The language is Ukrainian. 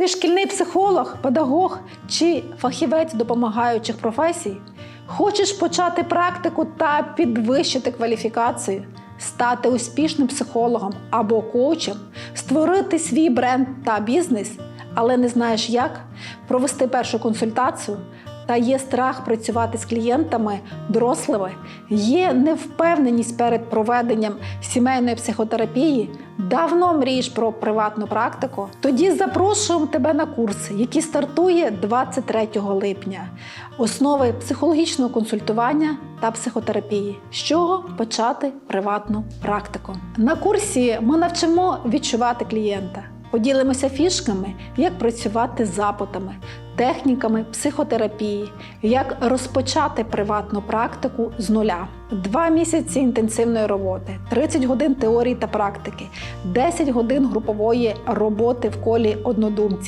Ти шкільний психолог, педагог чи фахівець допомагаючих професій? Хочеш почати практику та підвищити кваліфікацію, стати успішним психологом або коучем, створити свій бренд та бізнес, але не знаєш як, провести першу консультацію? Та є страх працювати з клієнтами дорослими, є невпевненість перед проведенням сімейної психотерапії, давно мрієш про приватну практику. Тоді запрошуємо тебе на курс, який стартує 23 липня. Основи психологічного консультування та психотерапії. З чого почати приватну практику? На курсі ми навчимо відчувати клієнта. Поділимося фішками, як працювати з запитами, техніками психотерапії, як розпочати приватну практику з нуля. Два місяці інтенсивної роботи, 30 годин теорії та практики, 10 годин групової роботи в колі однодумців.